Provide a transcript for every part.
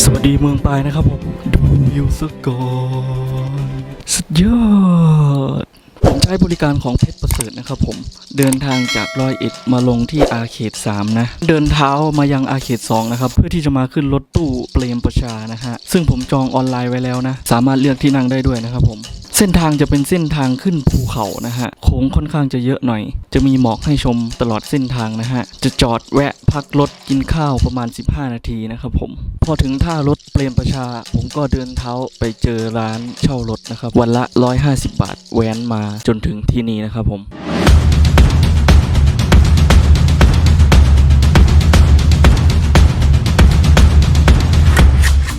สวัสดีเมืองปลายนะครับผม ดูวิวซะก่อนสุดยอด ผมใช้บริการของเพชรประเสริฐนะครับผม เดินทางจากร้อยเอ็ดมาลงที่อาเขต3นะ เดินเท้ามายังอาเขต2นะครับ เพื่อที่จะมาขึ้นรถตู้เปรมประชานะฮะ ซึ่งผมจองออนไลน์ไว้แล้วนะ สามารถเลือกที่นั่งได้ด้วยนะครับผม เส้นทางจะเป็นเส้นทางขึ้นภูเขานะฮะโค้งค่อนข้างจะเยอะหน่อย จะมีหมอกให้ชมตลอดเส้นทางนะฮะ จะจอดแวะพักรถกินข้าวประมาณ 15 นาทีนะครับผม พอถึงท่ารถเปรมประชา ผมก็เดินเท้าไปเจอร้านเช่ารถนะครับ วันละ 150 บาทแว้นมาจนถึงที่นี่นะครับผม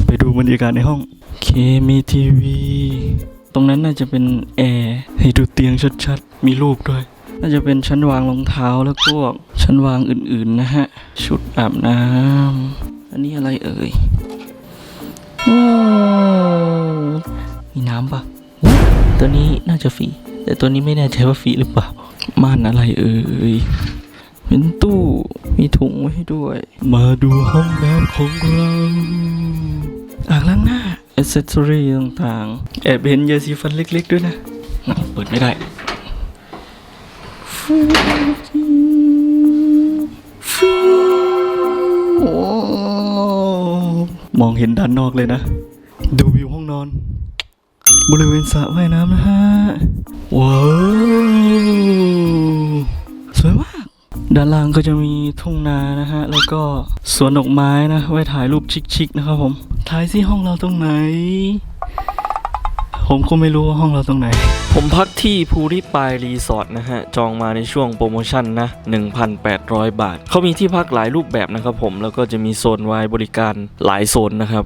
ไปดูบรรยากาศในห้องเคมีทีวี ตรงนั้นน่าจะเป็นแอร์ให้ดูเตียงชัดๆ มีรูปด้วย น่าจะเป็นชั้นวางรองเท้าแล้วก็ชั้นวางอื่นๆนะฮะ ชุดอาบน้ำอันนี้อะไรเอ่ยว้าวมีน้ำปะตัวนี้น่าจะฟรี แต่ตัวนี้ไม่แน่ใจว่าฟรีหรือเปล่า ม่านอะไรเอ่ยเป็นตู้มีถุงไว้ให้ด้วย มาดูห้องน้ำของเราอ่างล้างหน้า อเซสซอรี่ต่างๆ แอบเห็นยาสีฟันเล็ก ๆ ด้วยนะเปิดไม่ได้ มองเห็นด้านนอกเลยนะ ดูวิวห้องนอน บริเวณสระว่ายน้ำนะฮะ ว้าว ด้านล่างก็จะมีทุ่งนานะฮะ แล้วก็สวนดอกไม้นะ ไว้ถ่ายรูปชิคๆนะครับผมถ่ายสิห้องเราตรงไหน ผมก็ไม่รู้ว่าห้องเราตรงไหน ผมพักที่ภูริปายรีสอร์ทนะฮะ จองมาในช่วงโปรโมชั่นนะ 1,800 บาท เขามีที่พักหลายรูปแบบนะครับผม แล้วก็จะมีโซนไว้บริการหลายโซนนะครับ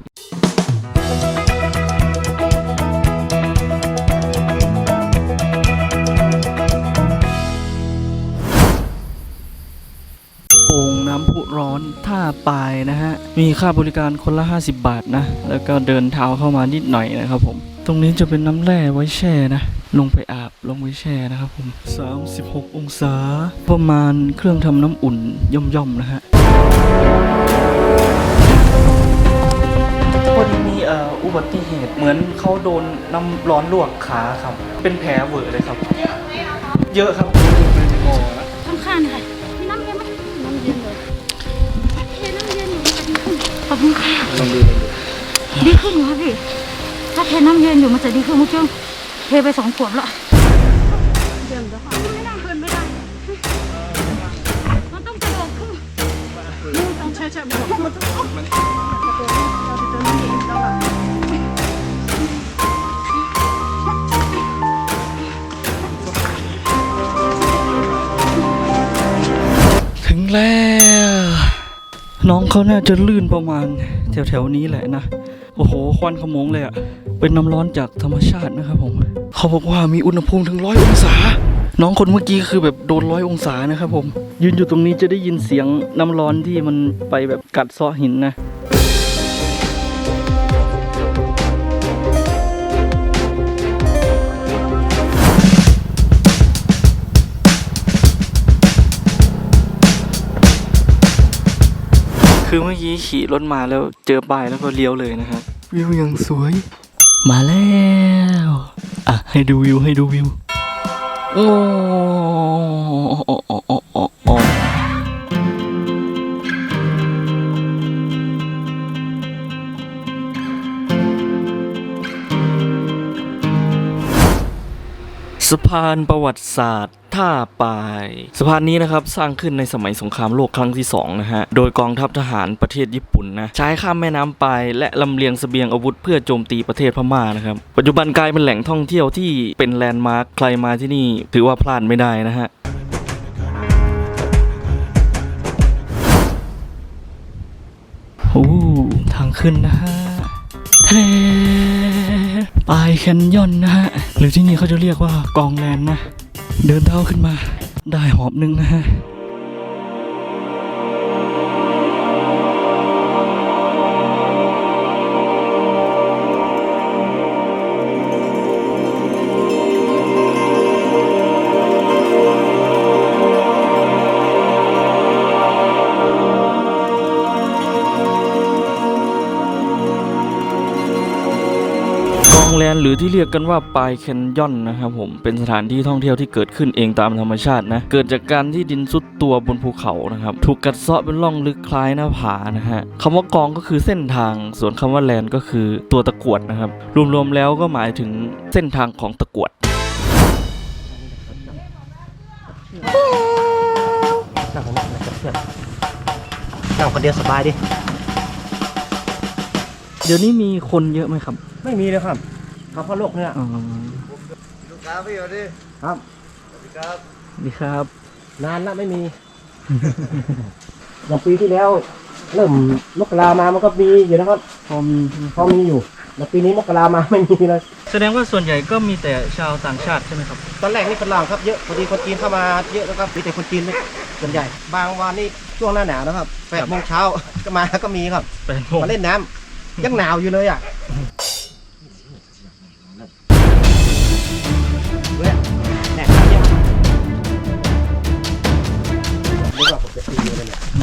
โอ่งน้ำพุร้อนท่าปายนะฮะ มีค่าบริการคนละ 50 บาทนะ แล้วก็เดินเท้าเข้ามานิดหน่อยนะครับผม ตรงนี้จะเป็นน้ำแร่ไว้แช่นะ ลงไปอาบลงไปแช่นะครับผม 36 องศา ประมาณเครื่องทำน้ำอุ่นย่อมๆนะฮะพอดีมีอ,อุบัติเหตุเหมือนเขาโดนน้ำร้อนลวกขาครับ เป็นแผลเวอะเลยครับ เยอะไหมคะเยอะครับ ขอบคุณค่ะดีขึ้นเหรอพี่ ถ้าเทน้ำเย็นอยู่มันจะดีขึ้นมุ้งเทไปสองขวดละเย็นแล้วค่ะไม่ได้เกินไม่ได้ มันต้องกระโดดขึ้นต้องใช่ใช่มันต้องถึงแล้ว น้องเขาน่าจะลื่นประมาณแถวๆนี้แหละนะ โอ้โห ควันขโมงเลยอะเป็นน้ำร้อนจากธรรมชาตินะครับผม เขาบอกว่ามีอุณหภูมิถึงร้อยองศา น้องคนเมื่อกี้คือแบบโดนร้อยองศานะครับผม ยืนอยู่ตรงนี้จะได้ยินเสียงน้ำร้อนที่มันไปแบบกัดเซาะหินนะ มื่อกี้ขี่รถมาแล้วเจอป้ายแล้วก็เลี้ยวเลยนะครับวิวยังสวย มาแล้วอะให้ดูวิวให้ดูวิวโอ้โอ้โอ้โอ้โอ้โอ้ พานประวัติศาสตร์ท่าปายสะพานนี้นะครับสร้างขึ้นในสมัยสงครามโลกครั้งที่2นะฮะโดยกองทัพทหารประเทศญี่ปุ่นนะใช้ข้ามแม่น้ำปายและลำเลียงเสบียงอาวุธเพื่อโจมตีประเทศพม่านะครับปัจจุบันกลายเป็นแหล่งท่องเที่ยวที่เป็นแลนด์มาร์คใครมาที่นี่ถือว่าพลาดไม่ได้นะฮะโอ้ทางขึ้นนะฮะเท ปลายแคนยอนนะฮะ หรือที่นี่เขาจะเรียกว่ากองแลนนะ เดินเท้าขึ้นมาได้หอบหนึ่งนะฮะ แลนหรือที่เรียกกันว่าปายแคนยอนนะครับผมเป็นสถานที่ท่องเที่ยวที่เกิดขึ้นเองตามธรรมชาตินะเกิดจากการที่ดินซุดตัวบนภูเขานะครับถูกกัดเซาะเป็นร่องลึกคล้ายหน้าผานะฮะคำว่ากองก็คือเส้นทาง ส่วนคำว่าแลนก็คือตัวตะกรวดนะครับรวมๆแล้วก็หมายถึงเส้นทางของตะกรวดนั่งคนนั่งกับเพื่อนนั่งคนเดียวสบายดิ เดี๋ยวนี้มีคนเยอะไหมครับ ไม่มีเลยครับ เขาพ่อโลกเนี่ยอ๋อครับพี่สวัสดีครับดีครับ นานละไม่มีอย่างปีที่แล้วเริ่มมกรามามันก็มีอยู่นะครับพอมีพอมีอยู่แล้วปีนี้มกรามาไม่มีเลย แสดงว่าส่วนใหญ่ก็มีแต่ชาวต่างชาติใช่ไหมครับ ตอนแรกนี่ฝรั่งครับเยอะพอดีคนจีนเข้ามาเยอะแล้วก็มีแต่คนจีนเนี่ยส่วนใหญ่ บางวันนี่ช่วงหน้าหนาวนะครับแปดโมงเช้าก็มาก็มีครับแปดโมงมาเล่นน้ำยังหนาวอยู่เลยอะ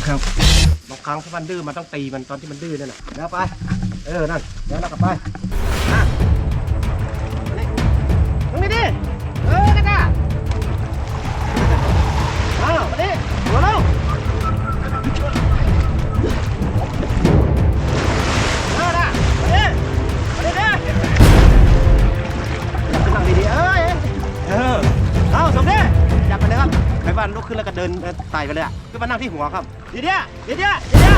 ครับบางครั้งถ้ามันดื้อมันต้องตีมันตอนที่มันดื้อนั่นแหละแล้วไป เออ นั่น แล้วเรากลับไปอะมานี่ตรงนี้ดิ ครับไปบ้านลุกขึ้นแล้วก็เดินไต่ไปเลยอะขึ้นมานั่งที่หัวครับดีเดี๋ยดีเดี๋ยดีเดี๋ย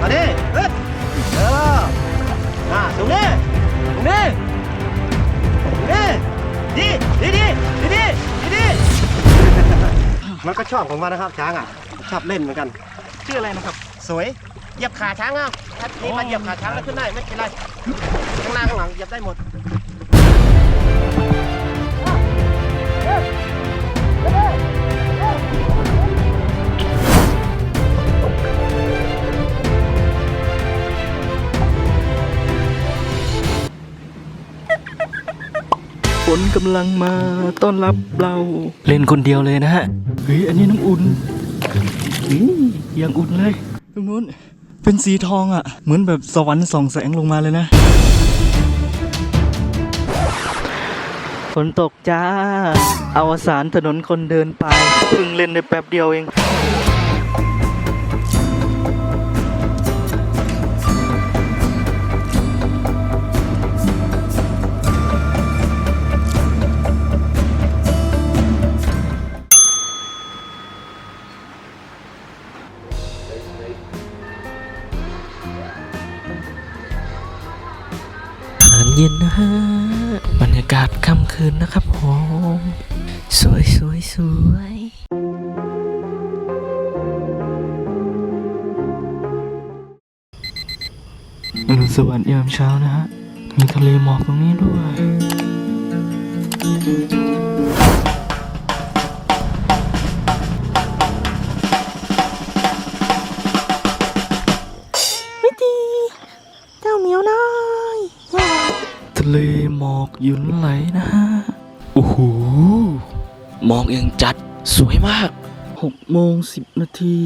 มาดิเฮ้ยเอออ่าตรงนี้ตรงนี้ตรงนี้ดีดีดีดีดีดีดีมันก็ชอบของมันนะครับช้างอะชอบเล่นเหมือนกัน ชื่ออะไรนะครับ สวยเหยียบขาช้างอะถ้านี่มาเหยียบขาช้างแล้วขึ้นได้ไม่เป็นไรข้างหน้าข้างหลังเหยียบได้หมด ฝนกำลังมาต้อนรับเราเล่นคนเดียวเลยนะฮะ เฮ้ย อันนี้น้ำอุ่นนี่ยังอุ่นเลย ตรงนู้นเป็นสีทองอะ เหมือนแบบสวรรค์ส่องแสงลงมาเลยนะ ฝนตกจ้าอวสานถนนคนเดินไปเพิ่งเล่นได้แป๊บเดียวเอง ค่ำคืนนะครับผมสวยสวยสวยอรุณสวัสดิ์ยามเช้านะฮะ มีทะเลหมอกตรงนี้ด้วยเจ้าเหมียวน้อย ทะเลหมอกหยุนไหลนะฮะ โอ้โหหมอกยังจัดสวยมากหกโมงสิบนาที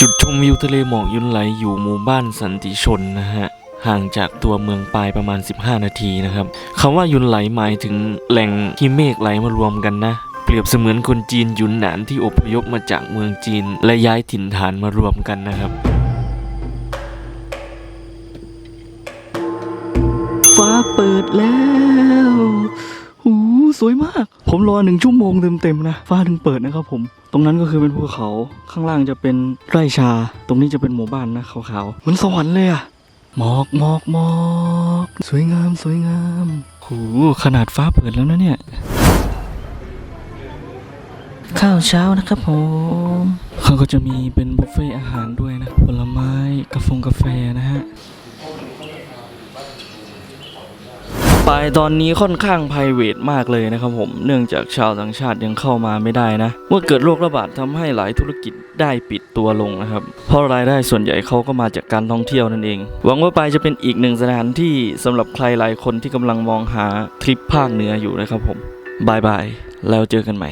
จุดชมวิวทะเลหมอกยุนไหลอยู่หมู่บ้านสันติชนนะฮะ ห่างจากตัวเมืองปลายประมาณ 15 นาทีนะครับคำว่ายุนไหลหมายถึงแหล่งที่เมฆไหลมารวมกันนะเปรียบเสมือนคนจีนยุนหนานที่อพยพมาจากเมืองจีน และย้ายถิ่นฐานมารวมกันนะครับ ฟ้าเปิดแล้วหูสวยมาก ผมรอหนึ่งชั่วโมงเต็มๆนะ ฟ้าถึงเปิดนะครับผม ตรงนั้นก็คือเป็นภูเขา ข้างล่างจะเป็นไร่ชา ตรงนี้จะเป็นหมู่บ้านนะขาวๆ เหมือนสวรรค์เลยอะ หมอกหมอกหมอกสวยงามสวยงามหูขนาดฟ้าเปิดแล้วนะเนี่ย ข้าวเช้านะครับผมเขาก็จะมีเป็นบุฟเฟ่อาหารด้วยนะ ผลไม้กาแฟกาแฟนะฮะ ปายตอนนี้ค่อนข้าง p r i v a t มากเลยนะครับผม เนื่องจากชาวต่างชาติยังเข้ามาไม่ได้นะ เมื่อเกิดโรคระบาดทำให้หลายธุรกิจได้ปิดตัวลงนะครับ เพราะรายได้ส่วนใหญ่เขาก็มาจากการท่องเที่ยวนั่นเอง หวังว่าปายจะเป็นอีกหนึ่งสถานที่สำหรับใครหลายคนที่กำลังมองหาทริปภาคเหนืออยู่นะครับผมบายบายแล้วเจอกันใหม่